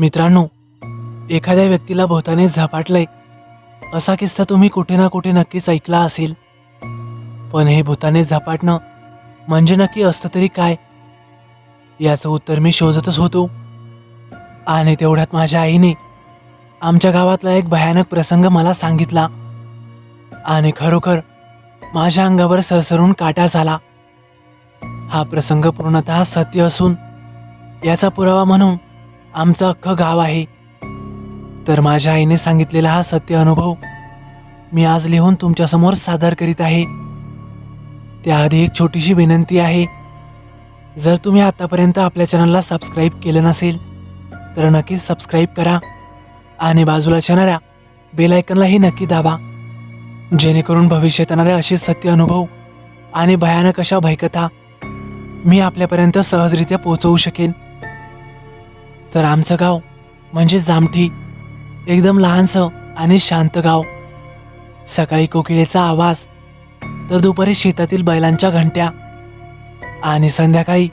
मित्रांनो एखाद्या व्यक्तीला भोवताने झपाटलंय. असा किस्सा तुम्ही कुठे ना कुठे नक्कीच ऐकला असेल. पण हे भूताने झपाटणं म्हणजे नक्की असतं तरी काय? याचं उत्तर मी शोधतच होतो. आणि तेवढ्यात माझ्या आईने आमच्या गावातला एक भयानक प्रसंग मला सांगितला. आणि खरोखर माझ्या अंगावर सरसरून काटा झाला. हा प्रसंग पूर्णतः सत्य असून याचा पुरावा म्हणून आमचं अख्खं गाव आहे. तर माझ्या आईने सांगितलेला हा सत्य अनुभव मी आज लिहून तुमच्यासमोर सादर करीत आहे. त्याआधी एक छोटीशी विनंती आहे. जर तुम्ही आतापर्यंत आपल्या चॅनलला सबस्क्राईब केलं नसेल तर नक्कीच सबस्क्राईब करा आणि बाजूला येणाऱ्या बेलायकनलाही नक्की दाबा. जेणेकरून भविष्यात येणारे असे सत्य अनुभव आणि भयानक अशा भयकथा मी आपल्यापर्यंत सहजरित्या पोहोचवू शकेन. तर आमचं गाव म्हणजे जामठी एकदम लहानसं आणि शांत गाव. सकाळी कोकिळेचा आवाज तर दुपारी शेतातील बैलांच्या घंट्या आणि संध्याकाळी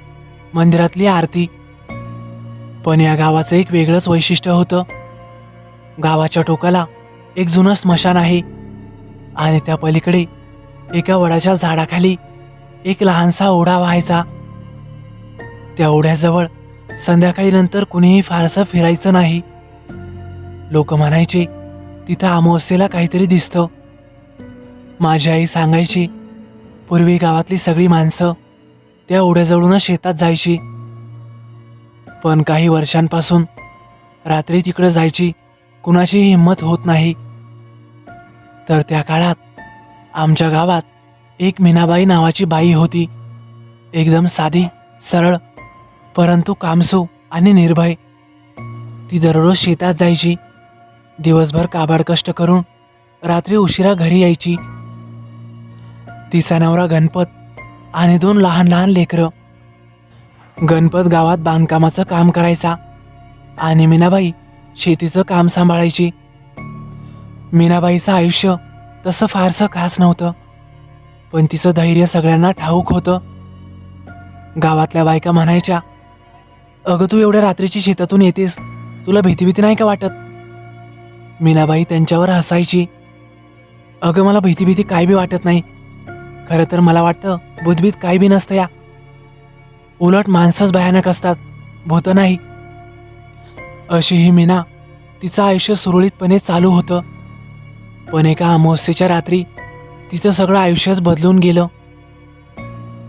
मंदिरातली आरती. पण या गावाचं एक वेगळंच वैशिष्ट्य होतं. गावाच्या टोकाला एक जुनं स्मशान आहे आणि त्या पलीकडे एका वडाच्या झाडाखाली एक लहानसा ओढा व्हायचा. त्या ओढ्याजवळ संध्याकाळी नंतर कुणीही फारसं फिरायचं नाही. लोक म्हणायचे तिथं अमावस्येला काहीतरी दिसतं. माझी आई सांगायची पूर्वी गावातली सगळी माणसं त्या ओढ्याजवळूनच शेतात जायची. पण काही वर्षांपासून रात्री तिकडं जायची कुणाचीही हिंमत होत नाही. तर त्या काळात आमच्या गावात एक मीनाबाई नावाची बाई होती. एकदम साधी सरळ परंतु कामसू आणि निर्भय ती दररोज शेतात जायची. दिवसभर काबाड कष्ट करून रात्री उशिरा घरी यायची. तिचा नवरा गणपत आणि दोन लहान लहान लेकरं. गणपत गावात बांधकामाचं काम करायचा आणि मीनाबाई शेतीचं काम सांभाळायची. मीनाबाईचं आयुष्य तसं फारसं खास नव्हतं पण तिचं धैर्य सगळ्यांना ठाऊक होतं. गावातल्या बायका म्हणायच्या अगं तू एवढ्या रात्रीची शेतातून येतेस. तुला भीती भीती नाही का वाटत? मीनाबाई त्यांच्यावर हसायची. अगं मला भीती भीती काय बी वाटत नाही. खरं तर मला वाटतं बुधबीत काय बी नसतं या. उलट माणसंच भयानक असतात. भूतं नाही. अशी ही मीना तिचं आयुष्य सुरळीतपणे चालू होतं. पण एका अमावस्येच्या रात्री तिचं सगळं आयुष्यच बदलून गेलं.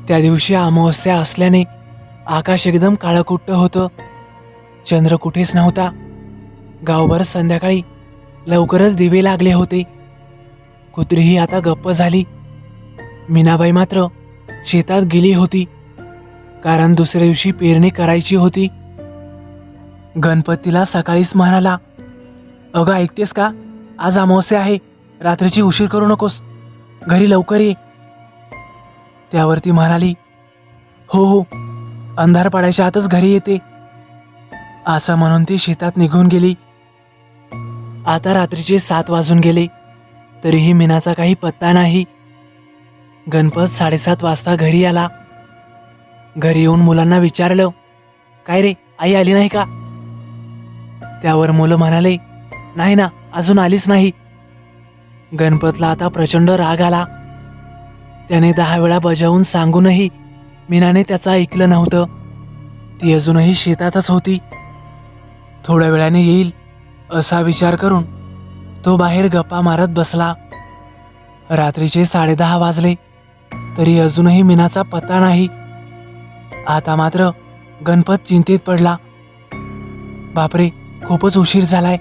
त्या दिवशी अमावस्या असल्याने आकाश एकदम काळकुट्ट होतं. चंद्र कुठेच नव्हता. गावभर संध्याकाळी लवकरच दिवे लागले होते. कुत्रीही आता गप्प झाली. मीनाबाई मात्र शेतात गेली होती. कारण दुसऱ्या दिवशी पेरणी करायची होती. गणपतीला सकाळीच म्हणाला अगं ऐकतेस का? आज अमावस्या आहे. रात्रीची उशीर करू नकोस. घरी लवकर ये. त्यावर ती म्हणाली हो हो. अंधार पडायच्या आतच घरी येते. असं म्हणून ती शेतात निघून गेली. आता रात्रीचे सात वाजून गेले. तरीही मीनाचा काही पत्ता नाही. गणपत साडेसात वाजता घरी आला. घरी येऊन मुलांना विचारलं काय रे आई आली नाही का? त्यावर मुलं म्हणाले नाही ना अजून आलीच नाही. गणपतला आता प्रचंड राग आला. त्याने दहा वेळा बजावून सांगूनही मीनाने त्याचं ऐकलं नव्हतं. ती अजूनही शेतातच होती. थोड्या वेळाने येईल असा विचार करून तो बाहेर गप्पा मारत बसला. रात्रीचे साडेदहा वाजले तरी अजूनही मीनाचा पत्ता नाही. आता मात्र गणपत चिंतेत पडला. बापरे खूपच उशीर झालाय.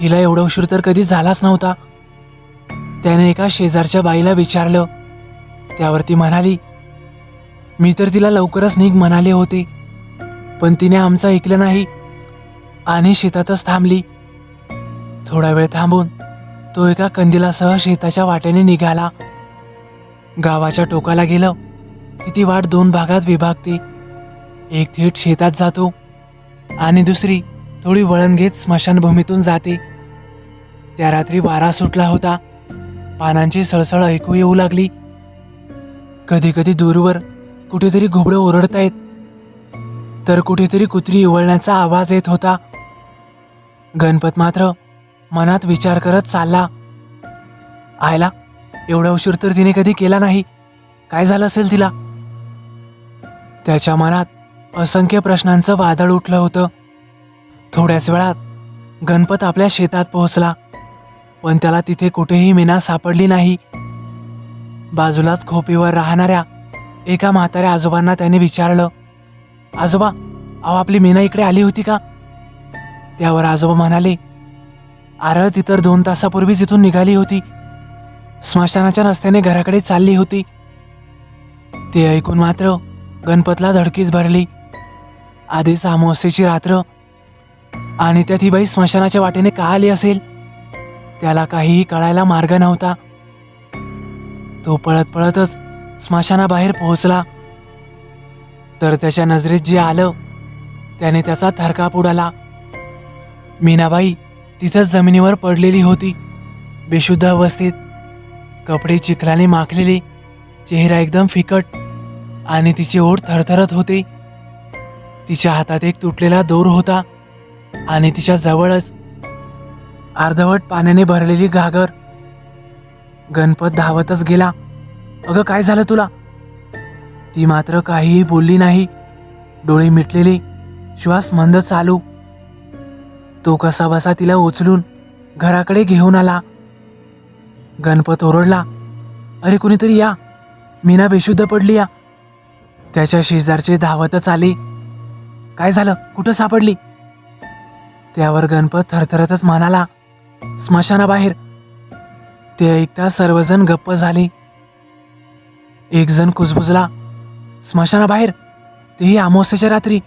हिला एवढा उशीर तर कधी झालाच नव्हता. त्याने एका शेजारच्या बाईला विचारलं. त्यावरती म्हणाली मी तर तिला लवकरच निघ म्हणाले होते. पण तिने आमचं ऐकलं नाही आणि शेतातच थांबली. थोडा वेळ थांबून तो एका कंदिलासह शेताच्या वाटेने निघाला. गावाच्या टोकाला गेलं की ती वाट दोन भागात विभागते. एक थेट शेतात जातो आणि दुसरी थोडी वळण घेत स्मशानभूमीतून जाते. त्या रात्री वारा सुटला होता. पानांची सळसळ ऐकू येऊ लागली. कधी कधी दूरवर कुठेतरी घुबडं ओरडतायत. तर कुठेतरी कुत्री इवळण्याचा आवाज येत होता. गणपत मात्र मनात विचार करत चालला. आयला एवढा उशीर तर तिने कधी केला नाही. काय झालं असेल तिला? त्याच्या मनात असंख्य प्रश्नांचं वादळ उठलं होतं. थोड्याच वेळात गणपत आपल्या शेतात पोहोचला. पण त्याला तिथे कुठेही मीना सापडली नाही. बाजूलाच खोपीवर राहणाऱ्या एका म्हाताऱ्या आजोबांना त्याने विचारलं आजोबा अहो आपली मीना इकडे आली होती का? त्यावर आजोबा म्हणाले आरळ ती तर दोन तासापूर्वीच इथून निघाली होती. स्मशानाच्या रस्त्याने घराकडे चालली होती. ते ऐकून मात्र गणपतला धडकीच भरली. आधीच अमावस्येची रात्र. आणि त्यात ही बाई स्मशानाच्या वाटेने का आली असेल? त्याला काहीही कळायला मार्ग नव्हता. तो पळत पळतच स्मशानाबाहेर पोहोचला. तर त्याच्या नजरेत जे आलं त्याने त्याचा थरकाप उडाला. मीनाबाई तिथंच जमिनीवर पडलेली होती. बेशुद्ध अवस्थेत कपडे चिखलाने माखलेले चेहरा एकदम फिकट आणि तिचे ओठ थरथरत होते. तिच्या हातात एक तुटलेला दोर होता आणि तिच्या जवळच अर्धवट पाण्याने भरलेली घागर गणपत धावतच गेला. अगं काय झालं तुला? ती मात्र काहीही बोलली नाही. डोळे मिटलेले. श्वास मंद चालू. तो कसा बसा तिला उचलून घराकडे घेऊन आला. गणपत ओरडला अरे कुणीतरी या. मीना बेशुद्ध पडली या. त्याच्या शेजारचे धावतच आले. काय झालं? कुठं सापडली? त्यावर गणपत थरथरतच म्हणाला स्मशानाबाहेर. ते ऐकता सर्वजण गप्प झाले. एक जण कुजबुजला स्मशानाबाहेर तेही अमावस्याच्या रात्री.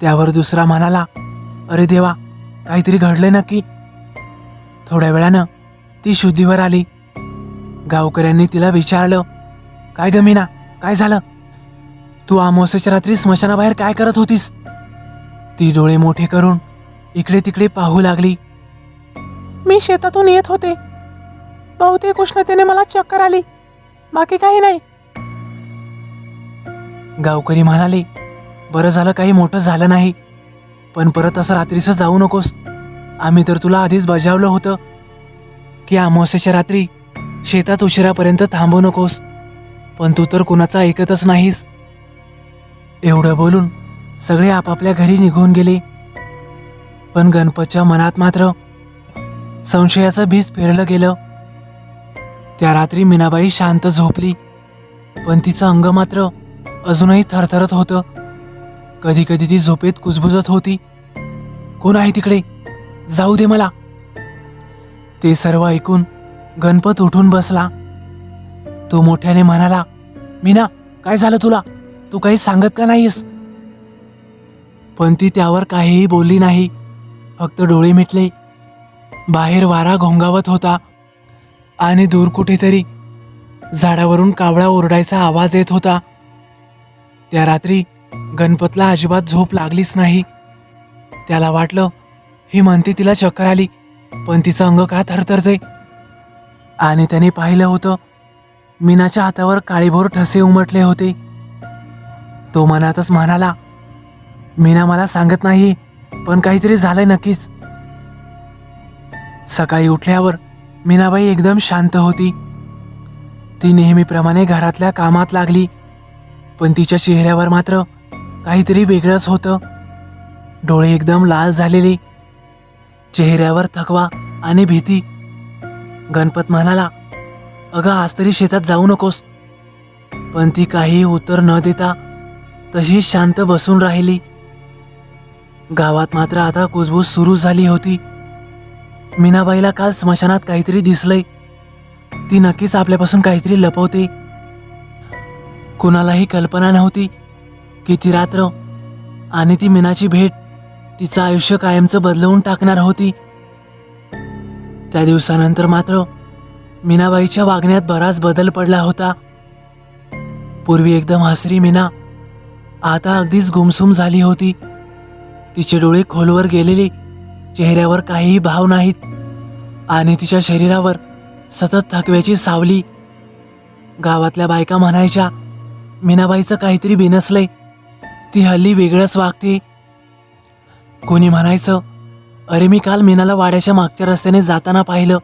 त्यावर दुसरा म्हणाला अरे देवा काहीतरी घडलंय नक्की. थोड्या वेळानं ती शुद्धीवर आली. गावकऱ्यांनी तिला विचारलं काय गमीना काय झालं? तू अमावस्याच्या रात्री स्मशानाबाहेर काय करत होतीस? ती डोळे मोठे करून इकडे तिकडे पाहू लागली. मी शेतातून येत होते. बहुतेक उष्णतेने मला चक्कर आली. बाकी काही नाही. गावकरी म्हणाले बरं झालं काही मोठं झालं नाही पण परत असं रात्रीचं जाऊ नकोस. आम्ही तर तुला आधीच बजावलं होतं की अमावस्येच्या रात्री शेतात उशिरापर्यंत थांबू नकोस पण तू तर कुणाचं ऐकतच नाहीस. एवढं बोलून सगळे आपापल्या घरी निघून गेले. पण गणपतच्या मनात मात्र संशयाचं बीज पेरलं गेलं. त्या रात्री मीनाबाई शांत झोपली. पण तिचं अंग मात्र अजूनही थरथरत होतं. कधी कधी ती झोपेत कुजबुजत होती. कोण आहे तिकडे? जाऊ दे मला. ते सर्व ऐकून गणपत उठून बसला. तो मोठ्याने म्हणाला मीना काय झालं तुला? तू काही सांगत का नाहीस पण ती त्यावर काहीही बोलली नाही. फक्त डोळे मिटले. बाहेर वारा घोंगावत होता. आणि दूर कुठेतरी झाडावरून कावळा ओरडायचा आवाज येत होता. त्या रात्री गणपतला अजिबात झोप लागलीच नाही. त्याला वाटलं ही म्हणती तिला चक्कर आली पण तिचं अंग का थरथरते आणि त्याने पाहिलं होतं मीनाच्या हातावर काळीभोर ठसे उमटले होते. तो मनातच म्हणाला मीना मला सांगत नाही पण काहीतरी झालंय नक्कीच. सकाळी उठल्यावर मीनाबाई एकदम शांत होती. ती नेहमीप्रमाणे घरातल्या कामात लागली पण तिच्या चेहऱ्यावर मात्र काहीतरी वेगळंच होतं. डोळे एकदम लाल झालेले चेहऱ्यावर थकवा आणि भीती. गणपत म्हणाला अगं आज तरी शेतात जाऊ नकोस. पण ती काही उत्तर न देता तशीच शांत बसून राहिली. गावात मात्र आता कुजबूज सुरू झाली होती. मीनाबाईला काल स्मशानात काहीतरी दिसलंय. ती नक्कीच आपल्यापासून काहीतरी लपवते. कुणालाही कल्पना नव्हती की ती रात्र आणि ती मीनाची भेट तिचं आयुष्य कायमचं बदलवून टाकणार होती. त्या दिवसानंतर मात्र मीनाबाईच्या वागण्यात बराच बदल पडला होता. पूर्वी एकदम हसरी मीना आता अगदीच गुमसुम झाली होती. तिचे डोळे खोलवर गेलेले चेहऱ्यावर काहीही भाव नाहीत. आणि तिच्या शरीरावर सतत थकव्याची सावली. गावातल्या बायका म्हणायच्या मीनाबाईचं काहीतरी बिनसलंय. ती हल्ली वेगळंच वागते. कोणी म्हणायचं अरे मी काल मीनाला वाड्याच्या मागच्या रस्त्याने जाताना पाहिलं.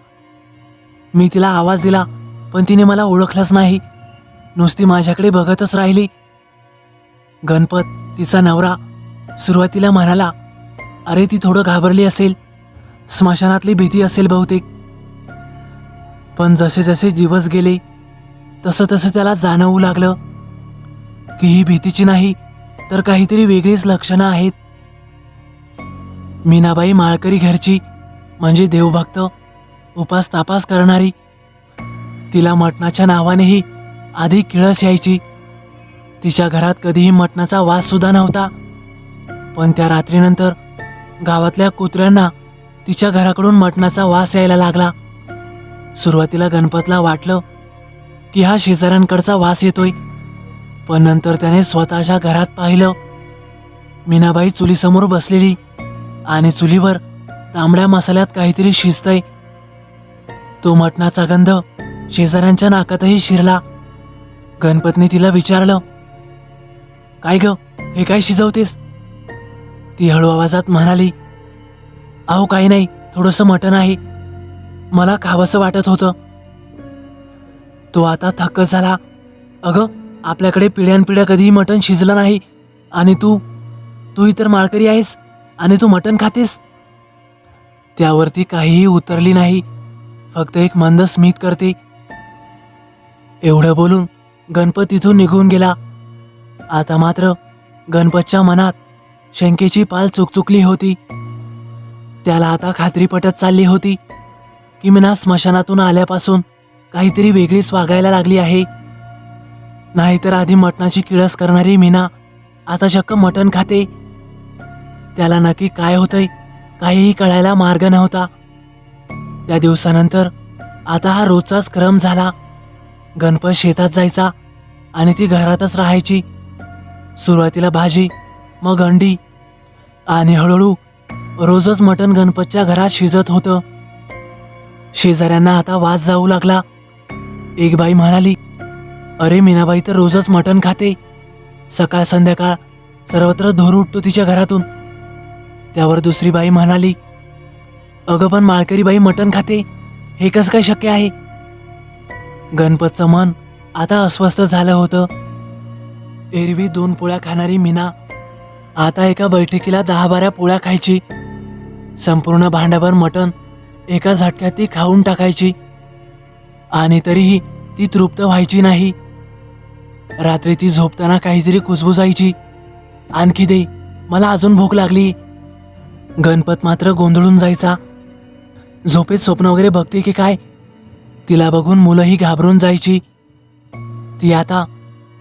मी तिला आवाज दिला पण तिने मला ओळखलंच नाही. नुसती माझ्याकडे बघतच राहिली. गणपत तिचा नवरा सुरुवातीला म्हणाला अरे ती थोडं घाबरली असेल. स्मशानातली भीती असेल बहुतेक. पण जसे जसे दिवस गेले तसं तसं त्याला जाणवू लागलं की ही भीतीची नाही तर काहीतरी वेगळीच लक्षणं आहेत. मीनाबाई माळकरी घरची म्हणजे देवभक्त उपास तापास करणारी तिला मटणाच्या नावानेही आधी किळस यायची. तिच्या घरात कधीही मटणाचा वास सुद्धा नव्हता. पण त्या रात्रीनंतर गावातल्या कुत्र्यांना तिच्या घराकडून मटणाचा वास यायला लागला. सुरुवातीला गणपतला वाटलं की हा शेजाऱ्यांकडचा वास येतोय पण नंतर त्याने स्वतःच्या घरात पाहिलं. मीनाबाई चुलीसमोर बसलेली आणि चुलीवर तांबड्या मसाल्यात काहीतरी शिजतंय. तो मटणाचा गंध शेजाऱ्यांच्या नाकातही शिरला. गणपतने तिला विचारलं काय ग हे काय शिजवतेस? ती हळू आवाजात म्हणाली अहो काही नाही थोडंसं मटण आहे. मला खावंसं वाटत होतं. तो आता थक्क झाला. अगं आपल्याकडे पिढ्यानपिढ्या कधीही मटण शिजलं नाही. आणि तू तू इतर माळकरी आहेस आणि तू मटण खातेस. त्यावरती काहीही उतरली नाही. फक्त एक मंद स्मित करते. एवढं बोलून गणपत तिथून निघून गेला. आता मात्र गणपतच्या मनात शंकेची पाल चुकचुकली होती. त्याला आता खात्री पटत चालली होती की मीना स्मशानातून आल्यापासून काहीतरी वेगळीच वागायला लागली आहे. नाहीतर आधी मटणाची किळस करणारी मीना आता चक्क मटण खाते. त्याला नक्की काय होतंय काहीही कळायला मार्ग नव्हता. त्या दिवसानंतर आता हा रोजचाच क्रम झाला. गणपत शेतात जायचा आणि ती घरातच राहायची. सुरुवातीला भाजी मग अंडी आणि हळूहळू रोजच मटण गणपतच्या घरात शिजत होतं. शेजाऱ्यांना आता वास जाऊ लागला. एक बाई म्हणाली अरे मीनाबाई तर रोजच मटण खाते. सकाळ संध्याकाळ सर्वत्र धूर उठतो तिच्या घरातून. त्यावर दुसरी बाई म्हणाली अगं पण माळकरी बाई मटण खाते. हे कसं काय शक्य आहे? गणपतचं मन आता अस्वस्थ झालं होतं. एरवी दोन पोळ्या खाणारी मीना आता एका बैठकीला दहा बारा पोळ्या खायची. संपूर्ण भांड्याभर मटण एका झटक्यात ती खाऊन टाकायची. आणि तरीही ती तृप्त व्हायची नाही. रात्री ती झोपताना काहीतरी कुजबुजायची. आणखी दे मला अजून भूक लागली. गणपत मात्र गोंधळून जायचा. झोपेत स्वप्न वगैरे बघते की काय? तिला बघून मुलंही घाबरून जायची. ती आता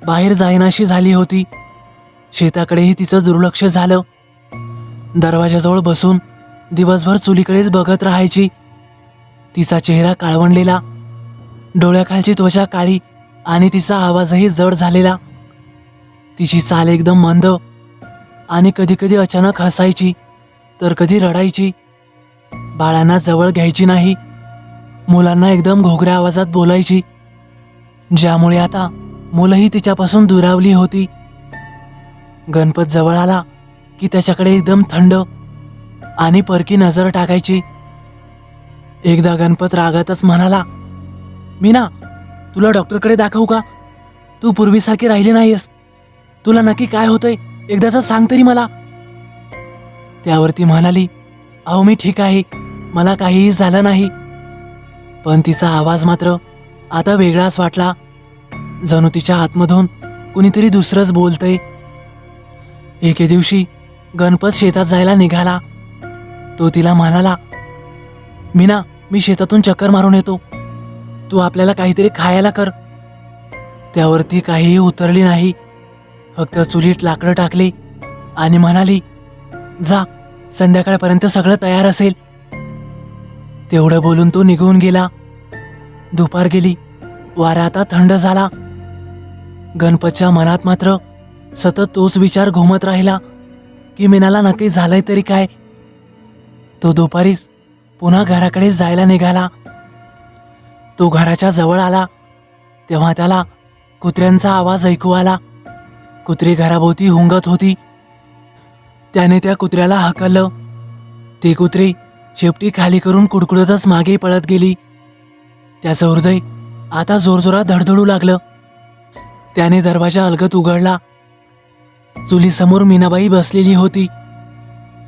बाहेर जायनाशी झाली होती. शेताकडेही तिचं दुर्लक्ष झालं. दरवाजाजवळ बसून दिवसभर चुलीकडेच बघत राहायची. तिचा चेहरा काळवणलेला डोळ्याखालची त्वचा काळी आणि तिचा आवाजही जड झालेला. तिची चाल एकदम मंद आणि कधीकधी अचानक हसायची तर कधी रडायची. बाळांना जवळ घ्यायची नाही. मुलांना एकदम घोगऱ्या आवाजात बोलायची. ज्यामुळे आता मुलंही तिच्यापासून दुरावली होती. गणपत जवळ आला की त्याच्याकडे एकदम थंड आणि परकी नजर टाकायची. एकदा गणपत रागातच म्हणाला मीना तुला डॉक्टरकडे दाखवू का? तू पूर्वीसारखी राहिली नाहीयेस. तुला नक्की काय होतंय एकदाच सांग तरी मला. त्यावरती म्हणाली अहो मी ठीक आहे. मला काहीही झालं नाही. पण तिचा आवाज मात्र आता वेगळाच वाटला. जणू तिच्या आतमधून कुणीतरी दुसरंच बोलतंय. एके दिवशी गणपत शेतात जायला निघाला. तो तिला म्हणाला मीना मी शेतातून चक्कर मारून येतो. तू आपल्याला काहीतरी खायला कर. त्यावर ती काहीही उतरली नाही. फक्त चुलीत लाकडं टाकली आणि म्हणाली जा संध्याकाळपर्यंत सगळं तयार असेल. तेवढं बोलून तो निघून गेला. दुपार गेली. वारा आता थंड झाला. गणपतच्या मनात मात्र सतत तोच विचार घुमत राहिला की मीनाला नक्की झालंय तरी काय? तो दुपारीच पुन्हा घराकडे जायला निघाला. तो घराच्या जवळ आला. तेव्हा त्याला कुत्र्यांचा आवाज ऐकू आला. कुत्री घराभोवती हुंगत होती. त्याने त्या कुत्र्याला हकललं. ती कुत्री शेपटी खाली करून कुडकुडतच मागे पळत गेली. त्याचं हृदय आता जोरजोरात धडधडू लागलं. त्याने दरवाजा अलगत उघडला. चुलीसमोर मीनाबाई बसलेली होती.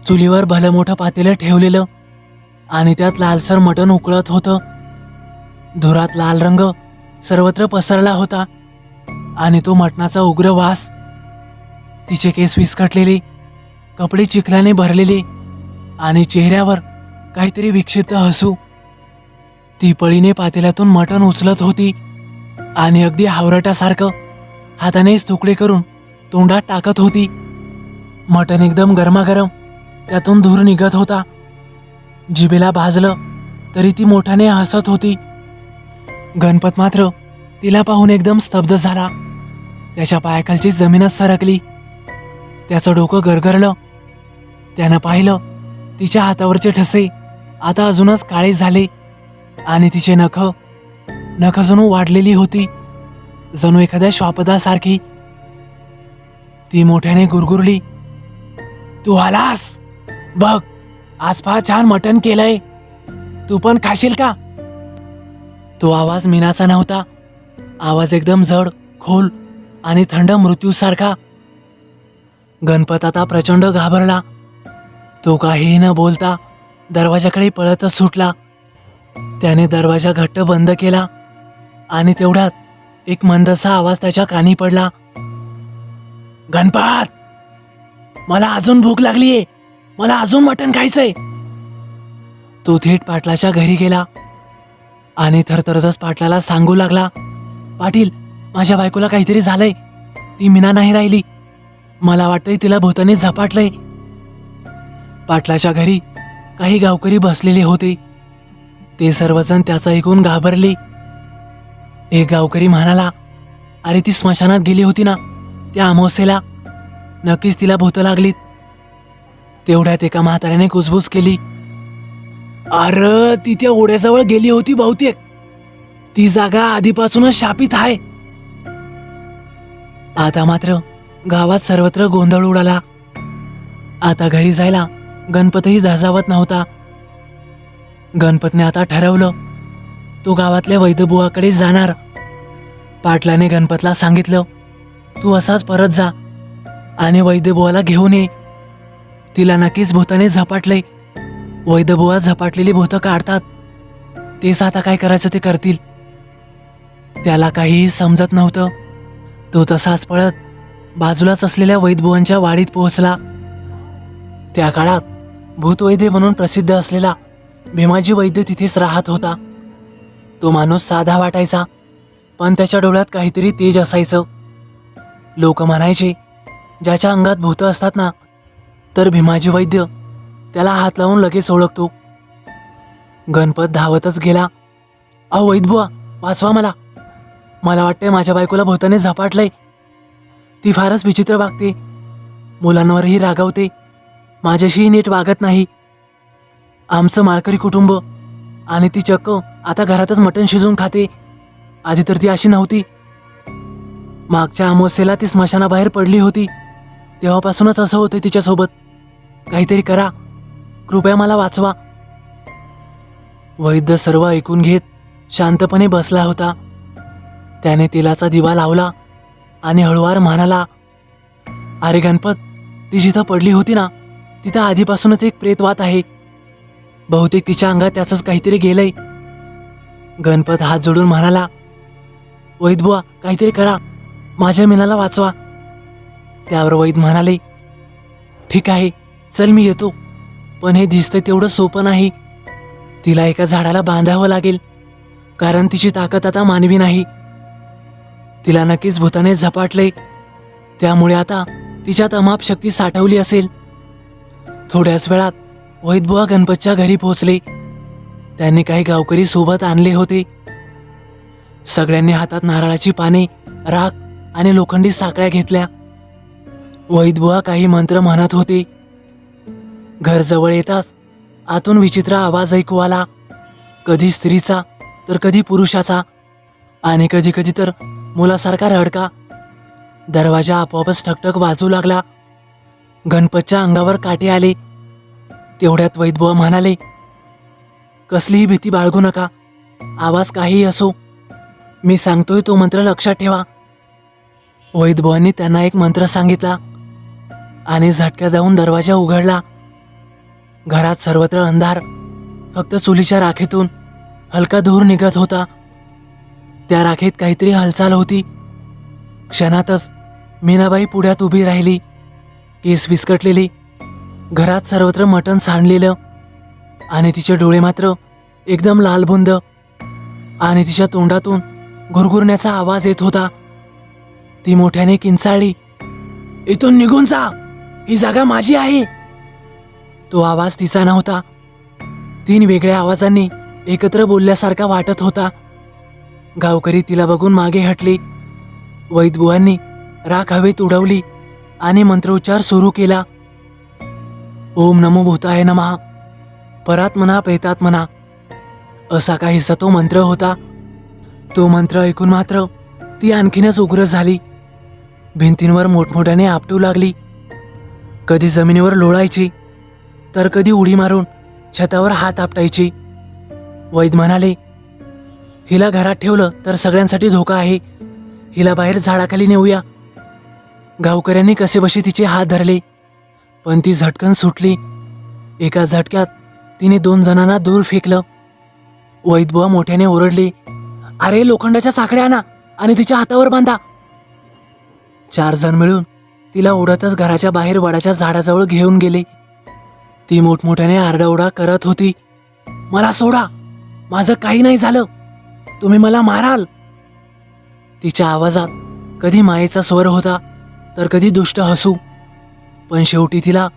चुलीवर भलं मोठं पातेलं ठेवलेलं आणि त्यात लालसर मटण उकळत होतं. धुरात लाल रंग सर्वत्र पसरला होता आणि तो मटणाचा उग्र वास. तिचे केस विस्कटलेले कपडे चिखलाने भरलेले आणि चेहऱ्यावर काहीतरी विक्षिप्त हसू. ती पळीने पातेल्यातून मटण उचलत होती आणि अगदी हावरटासारखं हातानेच तुकडे करून तोंडात टाकत होती. मटण एकदम गरमागरम त्यातून धूर निघत होता. जिभेला भाजलं तरी ती मोठ्याने हसत होती. गणपत मात्र तिला पाहून एकदम स्तब्ध झाला. त्याच्या पायाखालची जमीनच सरकली. त्याचं डोकं गरगरलं. त्यानं पाहिलं तिच्या हातावरचे ठसे आता अजूनच काळे झाले आणि तिचे नख नख जणू वाढलेली होती. जणू एखाद्या श्वापदासारखी ती मोठ्याने गुरगुरली. तू आलास? बघ आज फार छान मटण केलंय. तू पण खाशील का? तो आवाज मीनाचा नव्हता. आवाज एकदम जड खोल आणि थंड मृत्यूसारखा. गणपत आता प्रचंड घाबरला. तो काहीही न बोलता दरवाजाकडे पळतच सुटला. त्याने दरवाजा घट्ट बंद केला आणि तेवढ्यात एक मंदसा आवाज त्याच्या कानी पडला. गणपत! मला अजून भूक लागलीये. मला अजून मटण खायचंय. तो थेट पाटलाच्या घरी गेला आणि थरथरतच पाटलाला सांगू लागला पाटील माझ्या बायकोला काहीतरी झालंय. ती मीना नाही राहिली. मला वाटतंय तिला भूताने झपाटलंय. पाटलाच्या घरी काही गावकरी बसलेले होते. ते सर्वजण त्याचं ऐकून घाबरले. एक गावकरी म्हणाला अरे ती स्मशानात गेली होती ना. त्या अमावस्येला नक्कीच तिला भूत लागलीत. तेवढ्यात एका म्हाताऱ्याने कुसबूस केली. अरे ती त्या ओढ्याजवळ गेली होती बहुतेक. ती जागा आधीपासूनच शापित आहे. आता मात्र गावात सर्वत्र गोंधळ उडाला. आता घरी जायला गणपतही धाजावत नव्हता. गणपतने आता ठरवलं तो गावातल्या वैद्यबुवाकडे जाणार. पाटलाने गणपतला सांगितलं तू असाच परत जा. आणि वैद्यबुवाला घेऊन ये. तिला नक्कीच भूताने झपाटले वैद्यबुवा झपाटलेली भूतं काढतात. तेच आता काय करायचं ते करतील. त्याला काहीही समजत नव्हतं. तो तसाच पळत बाजूलाच असलेल्या वैद्यबुवांच्या वाडीत पोहोचला. त्या काळात भूतवैद्य म्हणून प्रसिद्ध असलेला भीमाजी वैद्य तिथेच राहत होता. तो माणूस साधा वाटायचा पण त्याच्या डोळ्यात काहीतरी तेज असायचं. लोक म्हणायचे ज्याच्या अंगात भूतं असतात ना तर भीमाजी वैद्य त्याला हात लावून लगेच ओळखतो. गणपत धावतच गेला. अहो वैद्यबुवा वाचवा मला. मला वाटतंय माझ्या बायकोला भूताने झपाटलंय. ती फारच विचित्र वागते. मुलांवरही रागावते. माझ्याशीही नीट वागत नाही. आमचं माळकरी कुटुंब आणि ती चक्क आता घरातच मटण शिजवून खाते. आधी तर ती अशी नव्हती. मागच्या अमावस्येला ती स्मशानाबाहेर पडली होती. तेव्हापासूनच असं होतं तिच्यासोबत. काहीतरी करा. कृपया मला वाचवा. वैद्य सर्व ऐकून घेत शांतपणे बसला होता. त्याने तेलाचा दिवा लावला आणि हळुवार म्हणाला अरे गणपत ती जिथं पडली होती ना तिथं आधीपासूनच एक प्रेतवात आहे. बहुतेक तिच्या अंगात त्याचंच काहीतरी गेलंय. गणपत हात जोडून म्हणाला वैद्यबुवा काहीतरी करा. माझ्या मीनाला वाचवा. त्यावर वैद म्हणाले ठीक आहे चल मी येतो. पण हे दिसतं तेवढं सोपं नाही. तिला एका झाडाला बांधावं लागेल. कारण तिची ताकद आता मानवी नाही. तिला नक्कीच भूताने झपाटले. त्यामुळे आता तिच्यात अमाप शक्ती साठवली असेल. थोड्याच वेळात वैदबुवा गणपतच्या घरी पोहोचले. त्यांनी काही गावकरी सोबत आणले होते. सगळ्यांनी हातात नारळाची पाने राख आणि लोखंडी साकळ्या घेतल्या. वैदबुवा काही मंत्र म्हणत होते. घरजवळ येताच आतून विचित्र आवाज ऐकू आला. कधी स्त्रीचा तर कधी पुरुषाचा. आणि कधी कधी तर मुलासारखा रडका. दरवाजा आपोआपच ठकठक वाजू लागला. गणपतच्या अंगावर काटे आले. तेवढ्यात वैदबुवा म्हणाले कसलीही भीती बाळगू नका. आवाज काहीही असो. मी सांगतोय तो मंत्र लक्षात ठेवा. वैदबुवांनी त्यांना एक मंत्र सांगितला आणि झटक्या जाऊन दरवाजा उघडला. घरात सर्वत्र अंधार फक्त चुलीच्या राखेतून हलका धूर निघत होता. त्या राखेत काहीतरी हालचाल होती. क्षणातच मीनाबाई पुढ्यात उभी राहिली केस विस्कटलेली घरात सर्वत्र मटण सांडलेलं आणि तिचे डोळे मात्र एकदम लालबुंद आणि तिच्या तोंडातून घुरघुरण्याचा आवाज येत होता. ती मोठ्याने किंचाळली. इथून निघून जा. ही जागा माझी आहे. तो आवाज तिचा नव्हता. तीन वेगळ्या आवाजांनी एकत्र बोलल्यासारखा वाटत होता. गावकरी तिला बघून मागे हटले. वैदबुवांनी राख हवेत उडवली आणि मंत्रोच्चार सुरू केला. ओम नमो भूताय नमः. परात म्हणा प्रेतात म्हणा असा काहीसा तो मंत्र होता. तो मंत्र ऐकून मात्र ती आणखीनच उग्र झाली. भिंतींवर मोठमोठ्याने आपटू लागली. कधी जमिनीवर लोळायची तर कधी उडी मारून छतावर हात आपटायची. वैद म्हणाले हिला घरात ठेवलं तर सगळ्यांसाठी धोका आहे. हिला बाहेर झाडाखाली नेऊया. गावकऱ्यांनी कसेबसे तिचे हात धरले पण ती झटकन सुटली. एका झटक्यात तिने दोन जणांना दूर फेकलं. वैदबुवा मोठ्याने ओरडले अरे लोखंडाच्या साखळ्या आणा आणि तिच्या हातावर बांधा. चार जण मिळून तिला ओढतच घराच्या बाहेर वडाच्या झाडाजवळ घेऊन गेले. ती मोठमोठ्याने आरडाओरडा करत होती मला सोडा माझं काही नाही झालं तुम्ही मला माराल. तिच्या आवाजात कधी मायेचा स्वर होता तर कधी दुष्ट हसू. पण शेवटी तिला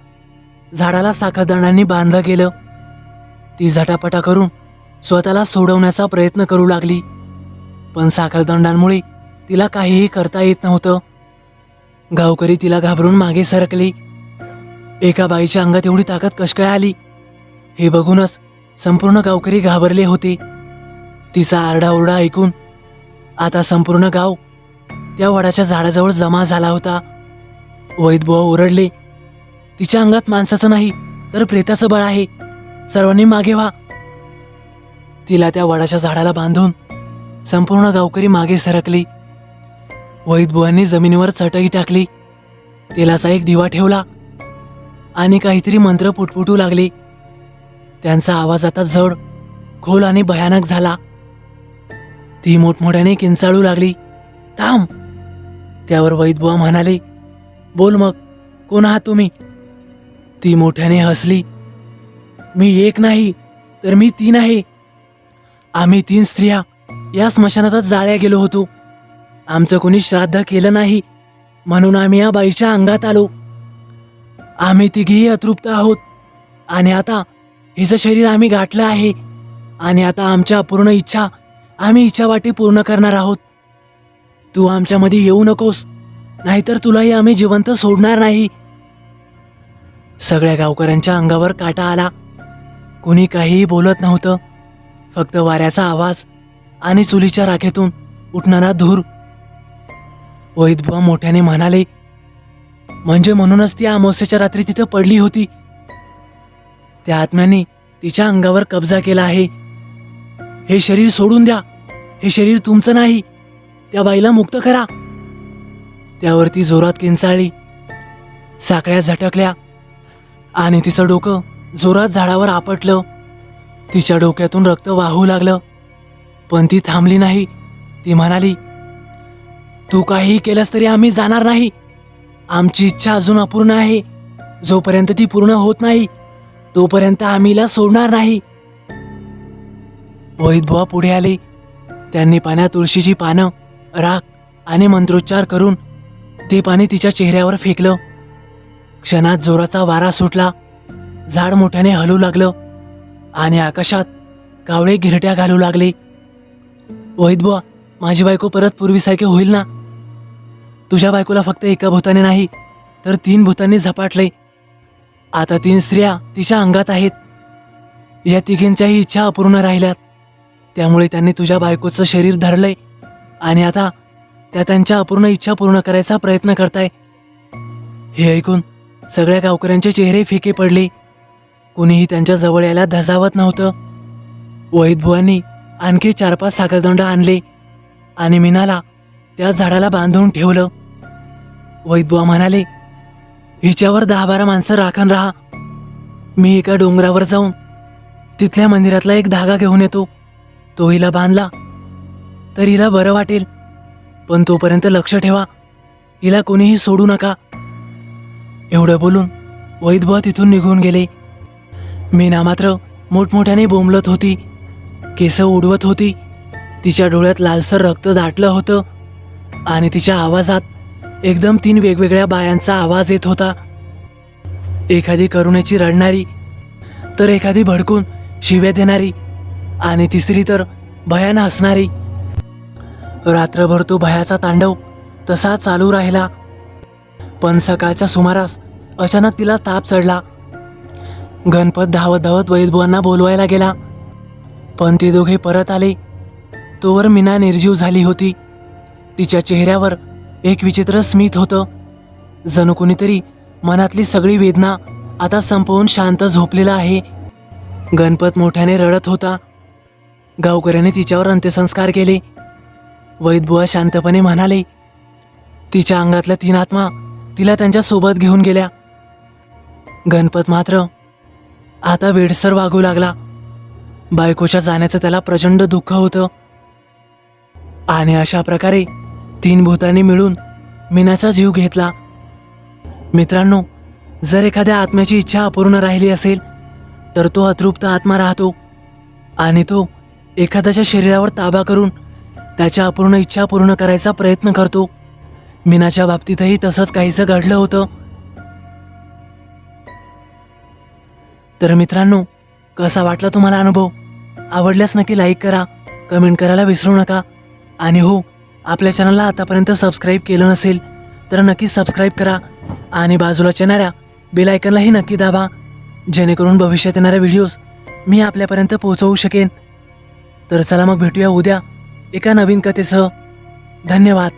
झाडाला साखरदंडांनी बांधलं गेलं. ती झटापटा करून स्वतःला सोडवण्याचा प्रयत्न करू लागली. पण साखरदंडांमुळे तिला काहीही करता येत नव्हतं. गावकरी तिला घाबरून मागे सरकली. एका बाईच्या अंगात एवढी ताकद कश काय आली? हे बघूनच संपूर्ण गावकरी घाबरले होते. तिचा आरडाओरडा ऐकून आता संपूर्ण गाव त्या वडाच्या झाडाजवळ जमा झाला होता. वैदबुवा ओरडले तिच्या अंगात माणसाचं नाही तर प्रेताचं बळ आहे. सर्वांनी मागे व्हा. तिला त्या वडाच्या झाडाला बांधून संपूर्ण गावकरी मागे सरकली. वैदबुवांनी जमिनीवर चटई टाकली. तेलाचा एक दिवा ठेवला. आणि काहीतरी मंत्र पुटपुटू लागले. त्यांचा आवाज आता जड खोल आणि भयानक झाला. ती मोठमोठ्याने किंचाळू लागली. थांब त्यावर वैदबुवा म्हणाले. बोल मग कोण आहात तुम्ही? ती मोठ्याने हसली. मी एक नाही तर मी तीन आहे. आम्ही तीन स्त्रिया या स्मशानातच जाळ्या गेलो होतो. आमचं कोणी श्राद्ध केलं नाही. म्हणून आम्ही या बाईच्या अंगात आलो. आम्ही तिघीही अतृप्त आहोत. आणि आता हिचं शरीर आम्ही गाठलं आहे. आणि आता आमच्या अपूर्ण इच्छा आम्ही इच्छा वाटी पूर्ण करणार आहोत. तू आमच्यामध्ये येऊ नकोस. नाहीतर तुलाही आम्ही जिवंत सोडणार नाही. सगळ्या गावकऱ्यांच्या अंगावर काटा आला. कुणी काहीही बोलत नव्हतं. फक्त वाऱ्याचा आवाज आणि चुलीच्या राखेतून उठणारा धूर वैदबुवा मोठ्याने म्हणाले म्हणजे म्हणूनच ती अमावस्याच्या रात्री तिथं पडली होती. त्या आत्म्याने तिच्या अंगावर कब्जा केला आहे. हे शरीर सोडून द्या. हे शरीर तुमचं नाही. त्या बाईला मुक्त करा. त्यावर ती जोरात किंचाळली. साकळ्या झटकल्या आणि तिचं डोकं जोरात झाडावर आपटलं. तिच्या डोक्यातून रक्त वाहू लागलं. पण ती थांबली नाही. ती म्हणाली तू काहीही केलंस तरी आम्ही जाणार नाही. आमची इच्छा अजून अपूर्ण आहे. जोपर्यंत ती पूर्ण होत नाही तोपर्यंत आम्हीला सोडणार नाही. वैदबुवा पुढे आले. त्यांनी पाण्यात तुळशीची पानं राख आणि मंत्रोच्चार करून ते पाणी तिच्या चेहऱ्यावर फेकलं. क्षणात जोराचा वारा सुटला. झाड मोठ्याने हलू लागलं आणि आकाशात कावळे गिरट्या घालू लागले. वैदबुवा माझी बायको परत पूर्वीसारखी होईल ना? तुझ्या बायकोला फक्त एका भूताने नाही तर तीन भूतांनी झपाटले आता तीन स्त्रिया तिच्या अंगात आहेत. या तिघींच्याही इच्छा अपूर्ण राहिल्यात. त्यामुळे त्यांनी तुझ्या बायकोचं शरीर धरलंय आणि आता त्या त्यांच्या अपूर्ण इच्छा पूर्ण करायचा प्रयत्न करताय. हे ऐकून सगळ्या गावकऱ्यांचे चेहरे फिके पडले. कुणीही त्यांच्या जवळ यायला धजावत नव्हतं. वैदभुवांनी आणखी चार पाच साखरदंड आणले आणि मीनाला त्या झाडाला बांधून ठेवलं. वैदबुवा म्हणाले हिच्यावर दहा बारा माणसं राखण राहा. मी एका डोंगरावर जाऊन तिथल्या मंदिरातला एक धागा घेऊन येतो. तो हिला बांधला. तर हिला बरं वाटेल पण तोपर्यंत लक्ष ठेवा. हिला कोणीही सोडू नका. एवढं बोलून वैदबुवा तिथून निघून गेले. मीना मात्र मोठमोठ्याने बोंबलत होती. केस उडवत होती. तिच्या डोळ्यात लालसर रक्त दाटलं होतं आणि तिच्या आवाजात एकदम तीन वेगवेगळ्या बायांचा आवाज येत होता. एखादी करुणेची रडणारी तर एखादी भडकून शिव्या देणारी आणि तिसरी तर भयान हसणारी. रात्रभर तो भयाचा तांडव तसा चालू राहिला. पण सकाळच्या सुमारास अचानक तिला ताप चढला. गणपत धावत धावत वैदबुवांना बोलवायला गेला. पण ते दोघे परत आले. तोवर मीना निर्जीव झाली होती. तिच्या चेहऱ्यावर एक विचित्र स्मित होतं. जणू कुणीतरी मनातली सगळी वेदना आता संपवून शांत झोपलेला आहे. गणपत मोठ्याने रडत होता. गावकऱ्याने तिच्यावर अंत्यसंस्कार केले. वैदबुवा शांतपणे म्हणाले तिच्या अंगातल्या तीन आत्मा तिला त्यांच्यासोबत घेऊन गेल्या. गणपत मात्र आता वेडसर वागू लागला. बायकोच्या जाण्याचं त्याला प्रचंड दुःख होतं. आणि अशा प्रकारे तीन भूतांनी मिळून मीनाचा जीव घेतला. मित्रांनो जर एखाद्या आत्म्याची इच्छा अपूर्ण राहिली असेल तर तो अतृप्त आत्मा राहतो आणि तो एखाद्याच्या शरीरावर ताबा करून त्याच्या अपूर्ण इच्छा पूर्ण करायचा प्रयत्न करतो. मीनाच्या बाबतीतही तसंच काहीसं घडलं होतं. तर मित्रांनो कसा वाटला तुम्हाला अनुभव? आवडल्यास नक्की लाईक करा कमेंट करायला विसरू नका. आणि हो आपल्या चॅनलला आतापर्यंत सबस्क्राईब केलं नसेल तर नक्की सबस्क्राईब करा आणि बाजूला येणाऱ्या बेलायकनलाही नक्की दाबा जेणेकरून भविष्यात येणाऱ्या व्हिडिओज मी आपल्यापर्यंत पोहोचवू शकेन. तर चला मग भेटूया उद्या एका नवीन कथेसह. धन्यवाद.